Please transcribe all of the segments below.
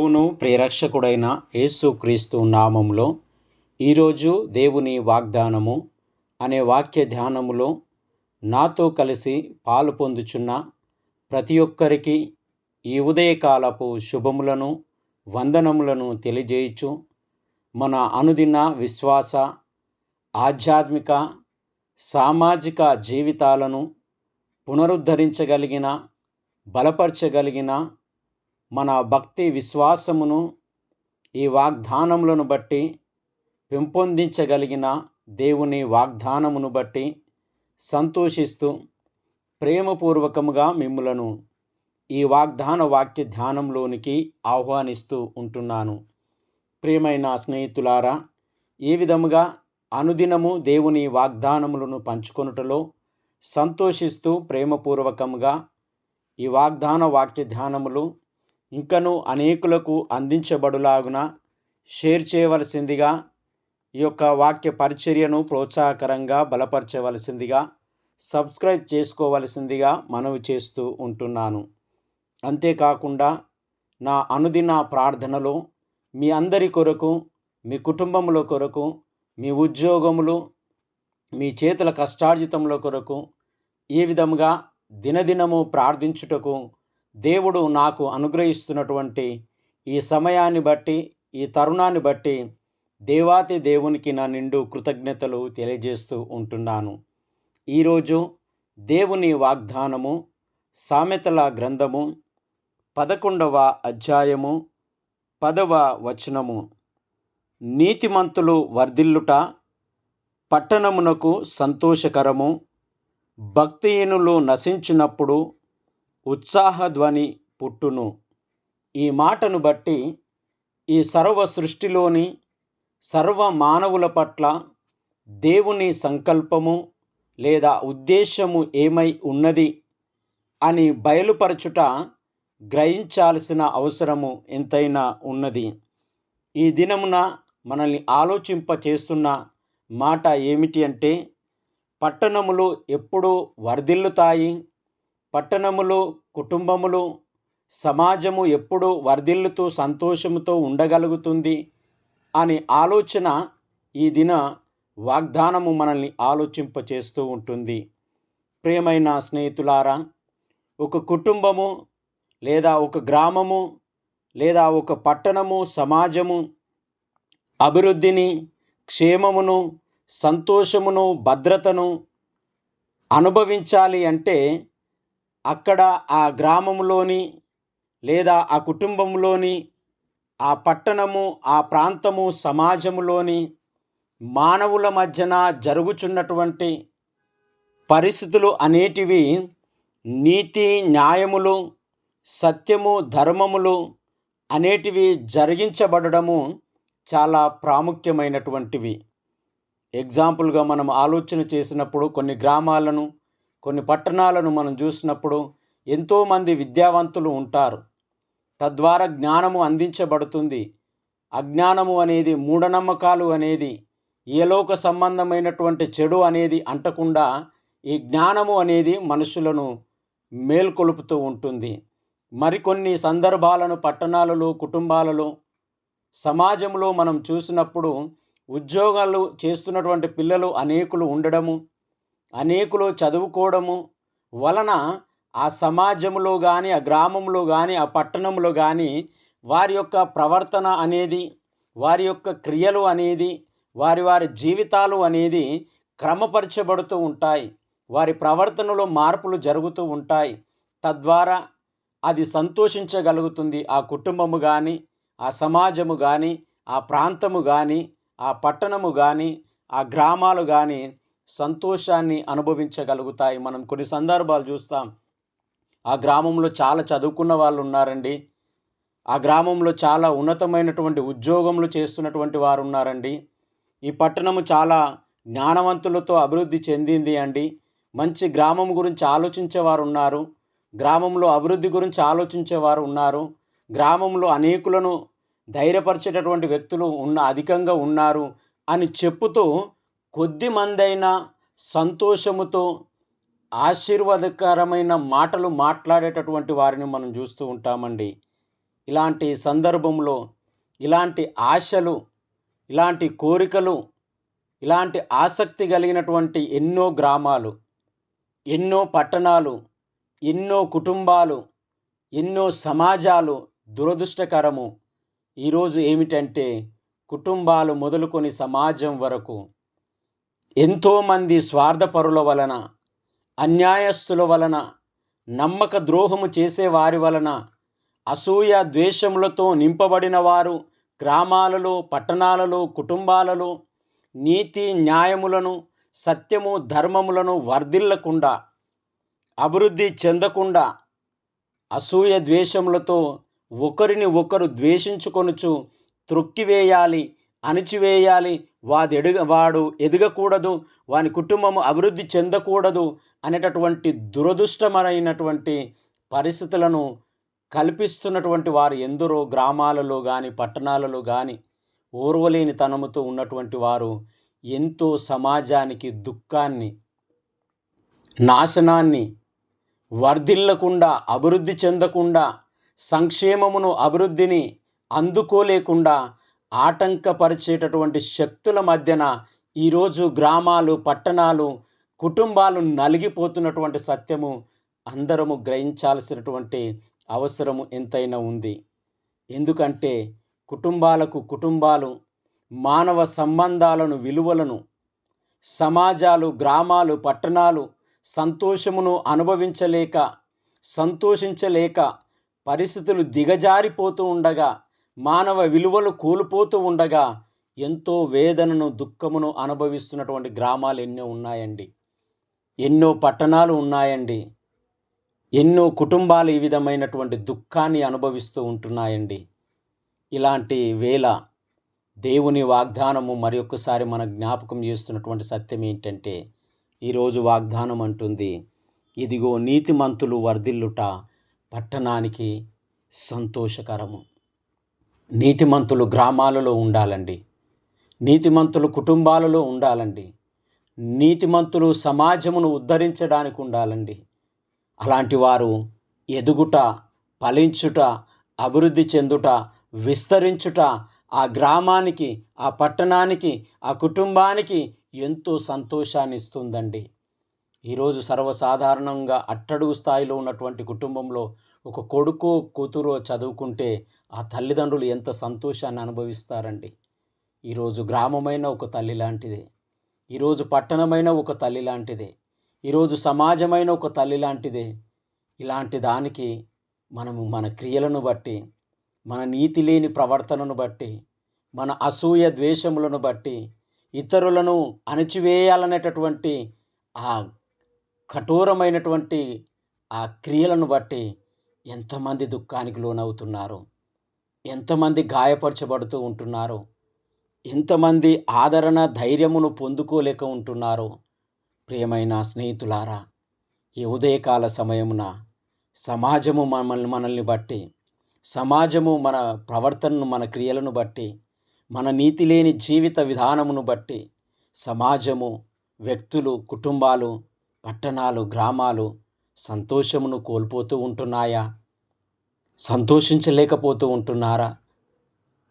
ప్రభువును ప్రేరక్షకుడైన యేసుక్రీస్తు నామంలో ఈరోజు దేవుని వాగ్దానము అనే వాక్య ధ్యానములో నాతో కలిసి పాలు పొందుచున్న ప్రతి ఒక్కరికి ఈ ఉదయకాలపు శుభములను వందనములను తెలియజేయచ్చు మన అనుదిన విశ్వాస ఆధ్యాత్మిక సామాజిక జీవితాలను పునరుద్ధరించగలిగిన బలపరచగలిగిన మన భక్తి విశ్వాసమును ఈ వాగ్దానములను బట్టి పెంపొందించగలిగిన దేవుని వాగ్దానమును బట్టి సంతోషిస్తూ ప్రేమపూర్వకముగా మిమ్ములను ఈ వాగ్దాన వాక్య ధ్యానంలోనికి ఆహ్వానిస్తూ ఉంటున్నాను. ప్రియమైన స్నేహితులారా ఈ విధముగా అనుదినము దేవుని వాగ్దానములను పంచుకొనుటలో సంతోషిస్తూ ప్రేమపూర్వకంగా ఈ వాగ్దాన వాక్య ధ్యానములు ఇంకను అనేకులకు అందించబడులాగున షేర్ చేయవలసిందిగా ఈ యొక్క వాక్య పరిచర్యను ప్రోత్సాహకరంగా బలపరచవలసిందిగా సబ్స్క్రైబ్ చేసుకోవలసిందిగా మనవి చేస్తూ ఉంటున్నాను. అంతేకాకుండా నా అనుదిన ప్రార్థనలో మీ అందరి కొరకు మీ కుటుంబముల కొరకు మీ ఉద్యోగములు మీ చేతుల కష్టార్జితముల కొరకు ఈ విధముగా దినదినము ప్రార్థించుటకు దేవుడు నాకు అనుగ్రహిస్తున్నటువంటి ఈ సమయాన్ని బట్టి ఈ తరుణాన్ని బట్టి దేవాతి దేవునికి నా నిండు కృతజ్ఞతలు తెలియజేస్తూ ఉంటున్నాను. ఈరోజు దేవుని వాగ్దానము సామెతల గ్రంథము పదకొండవ అధ్యాయము పదవ వచనము. నీతిమంతులు వర్ధిల్లుట పట్టణమునకు సంతోషకరము భక్తిహీనులు నశించినప్పుడు ఉత్సాహధ్వని పుట్టును. ఈ మాటను బట్టి ఈ సర్వ సృష్టిలోని సర్వ మానవుల పట్ల దేవుని సంకల్పము లేదా ఉద్దేశము ఏమై ఉన్నది అని బయలుపరచుట గ్రహించాల్సిన అవసరము ఎంతైనా ఉన్నది. ఈ దినమున మనల్ని ఆలోచింప చేస్తున్న మాట ఏమిటి అంటే పట్టణములు ఎప్పుడూ వర్ధిల్లుతాయి పట్టణములు కుటుంబములు సమాజము ఎప్పుడు వర్ధిల్లుతూ సంతోషముతో ఉండగలుగుతుంది అని ఆలోచన ఈ దిన వాగ్దానము మనల్ని ఆలోచింప చేస్తూ ఉంటుంది. ప్రియమైన స్నేహితులారా ఒక కుటుంబము లేదా ఒక గ్రామము లేదా ఒక పట్టణము సమాజము అభివృద్ధిని క్షేమమును సంతోషమును భద్రతను అనుభవించాలి అంటే అక్కడ ఆ గ్రామంలోని లేదా ఆ కుటుంబంలోని ఆ పట్టణము ఆ ప్రాంతము సమాజములోని మానవుల మధ్యన జరుగుచున్నటువంటి పరిస్థితులు అనేటివి నీతి న్యాయములు సత్యము ధర్మములు అనేటివి జరిగించబడము చాలా ప్రాముఖ్యమైనటువంటివి. ఎగ్జాంపుల్గా మనం ఆలోచన చేసినప్పుడు కొన్ని గ్రామాలను కొన్ని పట్టణాలను మనం చూసినప్పుడు ఎంతోమంది విద్యావంతులు ఉంటారు. తద్వారా జ్ఞానము అందించబడుతుంది. అజ్ఞానము అనేది మూఢనమ్మకాలు అనేది ఏలోక సంబంధమైనటువంటి చెడు అనేది అంటకుండా ఈ జ్ఞానము అనేది మనుషులను మేల్కొలుపుతూ ఉంటుంది. మరికొన్ని సందర్భాలను పట్టణాలలో కుటుంబాలలో సమాజంలో మనం చూసినప్పుడు ఉద్యోగాలు చేస్తున్నటువంటి పిల్లలు అనేకులు ఉండడము అనేకులు చదువుకోవడము వలన ఆ సమాజంలో కానీ ఆ గ్రామంలో కానీ ఆ పట్టణంలో కానీ వారి యొక్క ప్రవర్తన అనేది వారి యొక్క క్రియలు అనేది వారి వారి జీవితాలు అనేది క్రమపరచబడుతూ ఉంటాయి. వారి ప్రవర్తనలో మార్పులు జరుగుతూ ఉంటాయి. తద్వారా అది సంతోషించగలుగుతుంది. ఆ కుటుంబము కానీ ఆ సమాజము కానీ ఆ ప్రాంతము కానీ ఆ పట్టణము కానీ ఆ గ్రామాలు కానీ సంతోషాన్ని అనుభవించగలుగుతాయి. మనం కొన్ని సందర్భాలు చూస్తాం. ఆ గ్రామంలో చాలా చదువుకున్న వాళ్ళు ఉన్నారండి. ఆ గ్రామంలో చాలా ఉన్నతమైనటువంటి ఉద్యోగములు చేస్తున్నటువంటి వారు ఉన్నారండి. ఈ పట్టణము చాలా జ్ఞానవంతులతో అభివృద్ధి చెందింది అండి. మంచి గ్రామం గురించి ఆలోచించేవారు ఉన్నారు. గ్రామంలో అభివృద్ధి గురించి ఆలోచించేవారు ఉన్నారు. గ్రామంలో అనేకులను ధైర్యపరిచేటటువంటి వ్యక్తులు ఉన్న అధికంగా ఉన్నారు అని చెప్పుతూ కొద్ది మందైనా సంతోషముతో ఆశీర్వాదకరమైన మాటలు మాట్లాడేటటువంటి వారిని మనం చూస్తూ ఉంటామండి. ఇలాంటి సందర్భంలో ఇలాంటి ఆశలు ఇలాంటి కోరికలు ఇలాంటి ఆసక్తి కలిగినటువంటి ఎన్నో గ్రామాలు ఎన్నో పట్టణాలు ఎన్నో కుటుంబాలు ఎన్నో సమాజాలు దురదృష్టకరము. ఈరోజు ఏమిటంటే కుటుంబాలు మొదలుకొని సమాజం వరకు ఎంతోమంది స్వార్థపరుల వలన అన్యాయస్తుల వలన నమ్మక ద్రోహము చేసేవారి వలన అసూయ ద్వేషములతో నింపబడిన వారు గ్రామాలలో పట్టణాలలో కుటుంబాలలో నీతి న్యాయములను సత్యము ధర్మములను వర్ధిల్లకుండా అభివృద్ధి చెందకుండా అసూయ ద్వేషములతో ఒకరిని ఒకరు ద్వేషించుకొనుచు త్రొక్కివేయాలి అణిచివేయాలి. వాది ఎడుగ వాడు ఎదగకూడదు. వాని కుటుంబము అభివృద్ధి చెందకూడదు అనేటటువంటి దురదృష్టమైనటువంటి పరిస్థితులను కల్పిస్తున్నటువంటి వారు ఎందరో గ్రామాలలో కానీ పట్టణాలలో కానీ ఓర్వలేని తనముతో ఉన్నటువంటి వారు ఎంతో సమాజానికి దుఃఖాన్ని నాశనాన్ని వర్ధిల్లకుండా అభివృద్ధి చెందకుండా సంక్షేమమును అభివృద్ధిని అందుకోలేకుండా ఆటంకపరిచేటటువంటి శక్తుల మధ్యన ఈరోజు గ్రామాలు పట్టణాలు కుటుంబాలు నలిగిపోతున్నటువంటి సత్యము అందరము గ్రహించాల్సినటువంటి అవసరము ఎంతైనా ఉంది. ఎందుకంటే కుటుంబాలకు కుటుంబాలు మానవ సంబంధాలను విలువలను సమాజాలు గ్రామాలు పట్టణాలు సంతోషమును అనుభవించలేక సంతోషించలేక పరిస్థితులు దిగజారిపోతూ ఉండగా మానవ విలువలు కోల్పోతూ ఉండగా ఎంతో వేదనను దుఃఖమును అనుభవిస్తున్నటువంటి గ్రామాలు ఎన్నో ఉన్నాయండి. ఎన్నో పట్టణాలు ఉన్నాయండి. ఎన్నో కుటుంబాలు ఈ విధమైనటువంటి దుఃఖాన్ని అనుభవిస్తూ ఉంటున్నాయండి. ఇలాంటి వేళ దేవుని వాగ్దానము మరి ఒక్కసారి మన జ్ఞాపకం చేస్తున్నటువంటి సత్యం ఏంటంటే ఈరోజు వాగ్దానం అంటుంది ఇదిగో నీతిమంతులు వర్ధిల్లుట పట్టణానికి సంతోషకరము. నీతిమంతులు గ్రామాలలో ఉండాలండి. నీతిమంతులు కుటుంబాలలో ఉండాలండి. నీతిమంతులు సమాజమును ఉద్ధరించడానికి ఉండాలండి. అలాంటి వారు ఎదుగుట ఫలించుట అభివృద్ధి చెందుట విస్తరించుట ఆ గ్రామానికి ఆ పట్టణానికి ఆ కుటుంబానికి ఎంతో సంతోషాన్ని ఇస్తుందండి. ఈరోజు సర్వసాధారణంగా అట్టడుగు స్థాయిలో ఉన్నటువంటి కుటుంబంలో ఒక కొడుకో కూతురో చదువుకుంటే ఆ తల్లిదండ్రులు ఎంత సంతోషాన్ని అనుభవిస్తారండి. ఈరోజు గ్రామమైన ఒక తల్లి లాంటిదే. ఈరోజు పట్టణమైన ఒక తల్లి లాంటిదే. ఈరోజు సమాజమైన ఒక తల్లి లాంటిదే. ఇలాంటి దానికి మనము మన క్రియలను బట్టి మన నీతి లేని ప్రవర్తనను బట్టి మన అసూయ ద్వేషములను బట్టి ఇతరులను అణచివేయాలనేటటువంటి ఆ కఠోరమైనటువంటి ఆ క్రియలను బట్టి ఎంతమంది దుఃఖానికి లోనవుతున్నారు. ఎంతమంది గాయపరచబడుతూ ఉంటున్నారో ఎంతమంది ఆదరణ ధైర్యమును పొందుకోలేక ఉంటున్నారో ప్రియమైన స్నేహితులారా ఈ ఉదయకాల సమయమున సమాజము మనల్ని మనల్ని బట్టి సమాజము మన ప్రవర్తనను మన క్రియలను బట్టి మన నీతి లేని జీవిత విధానమును బట్టి సమాజము వ్యక్తులు కుటుంబాలు పట్టణాలు గ్రామాలు సంతోషమును కోల్పోతూ ఉంటున్నాయా? సంతోషించలేకపోతూ ఉంటున్నారా?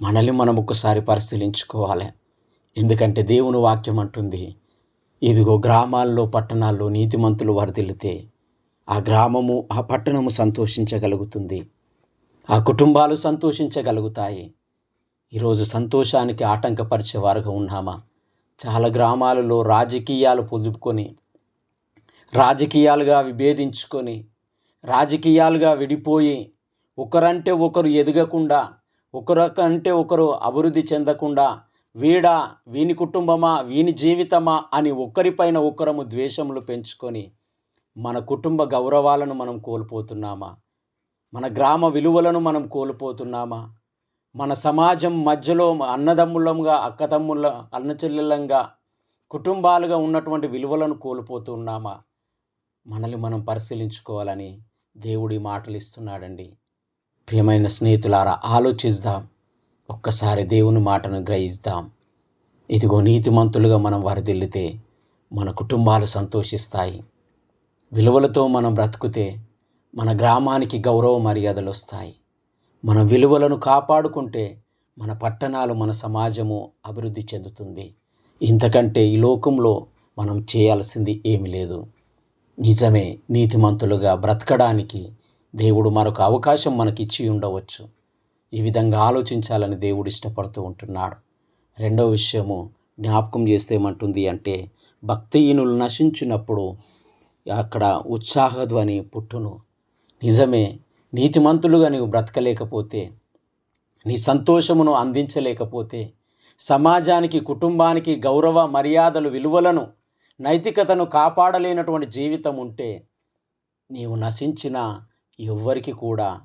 మనల్ని మనం ఒకసారి పరిశీలించుకోవాలి. ఎందుకంటే దేవుని వాక్యం అంటుంది ఇదిగో గ్రామాల్లో పట్టణాల్లో నీతిమంతులు వరదిల్లితే ఆ గ్రామము ఆ పట్టణము సంతోషించగలుగుతుంది. ఆ కుటుంబాలు సంతోషించగలుగుతాయి. ఈరోజు సంతోషానికి ఆటంకపరిచే వారుగా ఉన్నామా? చాలా గ్రామాలలో రాజకీయాలు పొదుపుకొని రాజకీయాలుగా విభేదించుకొని రాజకీయాలుగా విడిపోయి ఒకరంటే ఒకరు ఎదగకుండా ఒకరికంటే ఒకరు అభివృద్ధి చెందకుండా వీడా వీని కుటుంబమా వీని జీవితమా అని ఒకరిపైన ఒకరము ద్వేషములు పెంచుకొని మన కుటుంబ గౌరవాలను మనం కోల్పోతున్నామా? మన గ్రామ విలువలను మనం కోల్పోతున్నామా? మన సమాజం మధ్యలో అన్నదమ్ములంగా అక్కతమ్ముల అన్నచెల్లెలంగా కుటుంబాలుగా ఉన్నటువంటి విలువలను కోల్పోతున్నామా? మనల్ని మనం పరిశీలించుకోవాలని దేవుడి మాటలు ఇస్తున్నాడండి. ప్రియమైన స్నేహితులారా ఆలోచిద్దాం. ఒక్కసారి దేవుని మాటను గ్రహిద్దాం. ఇదిగో నీతిమంతులుగా మనం వరదిల్లితే మన కుటుంబాలు సంతోషిస్తాయి. విలువలతో మనం బ్రతుకుతే మన గ్రామానికి గౌరవ మర్యాదలు వస్తాయి. మన విలువలను కాపాడుకుంటే మన పట్టణాలు మన సమాజము అభివృద్ధి చెందుతుంది. ఇంతకంటే ఈ లోకంలో మనం చేయాల్సింది ఏమీ లేదు. నిజమే నీతిమంతులుగా బ్రతకడానికి దేవుడు మరొక అవకాశం మనకిచ్చి ఉండవచ్చు. ఈ విధంగా ఆలోచించాలని దేవుడు ఇష్టపడుతూ ఉంటున్నాడు. రెండో విషయము జ్ఞాపకం చేస్తే ఏమంటుంది అంటే భక్తిహీనులు నశించినప్పుడు అక్కడ ఉత్సాహధ్వని పుట్టును. నిజమే నీతిమంతులుగా నీవు బ్రతకలేకపోతే నీ సంతోషమును అందించలేకపోతే సమాజానికి కుటుంబానికి గౌరవ మర్యాదలు విలువలను నైతికతను కాపాడలేనటువంటి జీవితం ఉంటే నీవు నశించిన ఎవ్వరికి కూడా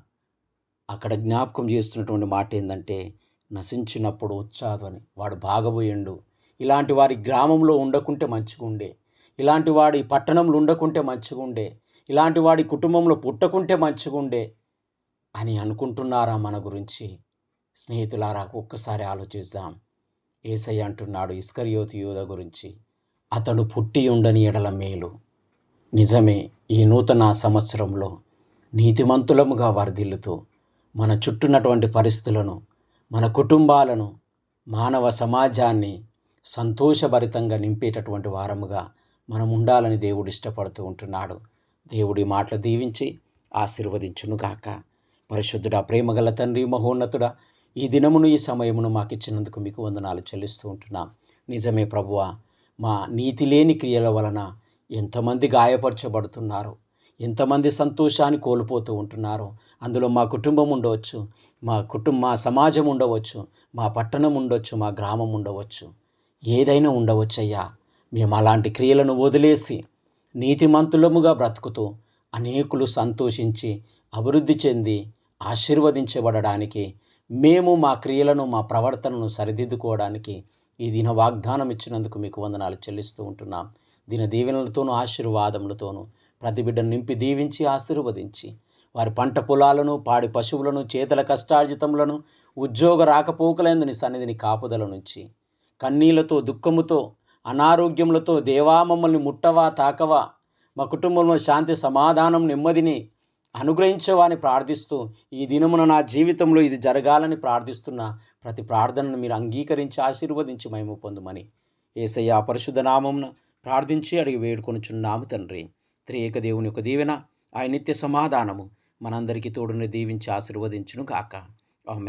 అక్కడ జ్ఞాపకం చేస్తున్నటువంటి మాట ఏంటంటే నశించినప్పుడు ఉత్సాహం వాడు బాగబోయిండు. ఇలాంటి వారి గ్రామంలో ఉండకుంటే మంచిగుండే ఇలాంటి వాడి పట్టణంలో ఉండకుంటే మంచిగుండే ఇలాంటి వాడి కుటుంబంలో పుట్టకుంటే మంచిగుండే అని అనుకుంటున్నారా మన గురించి? స్నేహితులారా ఒక్కసారి ఆలోచిద్దాం. ఏసయ్య అంటున్నాడు ఇస్కరియోతి యూద గురించి. అతడు పుట్టి ఉండని ఎడల మేలు. నిజమే ఈ నూతన సంవత్సరంలో నీతిమంతులముగా వర్ధిల్లుతూ మన చుట్టూనటువంటి పరిస్థితులను మన కుటుంబాలను మానవ సమాజాన్ని సంతోషభరితంగా నింపేటటువంటి వారముగా మనం ఉండాలని దేవుడు ఇష్టపడుతూ ఉంటున్నాడు. దేవుడి మాటలు దీవించి ఆశీర్వదించునుగాక పరిశుద్ధుడా ప్రేమగల తండ్రి మహోన్నతుడా ఈ దినమును ఈ సమయమును మాకు ఇచ్చినందుకు మీకు వందనాలు చెల్లిస్తూ ఉంటున్నాం. నిజమే ప్రభువా మా నీతి లేని క్రియల వలన ఎంతమంది గాయపరచబడుతున్నారు. ఎంతమంది సంతోషాన్ని కోల్పోతూ ఉంటున్నారు. అందులో మా కుటుంబం ఉండవచ్చు మా కుటుంబ మా సమాజం ఉండవచ్చు మా పట్టణం ఉండవచ్చు మా గ్రామం ఉండవచ్చు. ఏదైనా ఉండవచ్చయ్యా. మేము అలాంటి క్రియలను వదిలేసి నీతిమంతులముగా బ్రతుకుతూ అనేకులు సంతోషించి అభివృద్ధి చెంది ఆశీర్వదించబడడానికి మేము మా క్రియలను మా ప్రవర్తనను సరిదిద్దుకోవడానికి ఈ దిన వాగ్దానం ఇచ్చినందుకు మీకు వందనాలు చెల్లిస్తూ ఉంటున్నాం. దీని దీవెనలతోనూ ఆశీర్వాదములతోనూ ప్రతి బిడ్డను నింపి దీవించి ఆశీర్వదించి. వారి పంట పొలాలను పాడి పశువులను చేతల కష్టార్జితములను ఉద్యోగ రాకపోకలందు నీ సన్నిధిని కాపుదల నుంచి. కన్నీళ్ళతో దుఃఖముతో అనారోగ్యములతో దేవా మమ్మల్ని ముట్టవా తాకవా? మా కుటుంబంలో శాంతి సమాధానం నెమ్మదిని అనుగ్రహించవా అని ప్రార్థిస్తూ ఈ దినమున నా జీవితంలో ఇది జరగాలని ప్రార్థిస్తున్న ప్రతి ప్రార్థనను మీరు అంగీకరించి ఆశీర్వదించి మేము పొందుమని. ఏసయ్య పరిశుద్ధ నామమున ప్రార్థించి అడిగి వేడుకొనుచున్నాము తండ్రి. త్రియేక దేవుని యొక్క దీవెన ఆయన నిత్య సమాధానము. మనందరికీ తోడుని దీవించి ఆశీర్వదించును కాక ఆమెన్.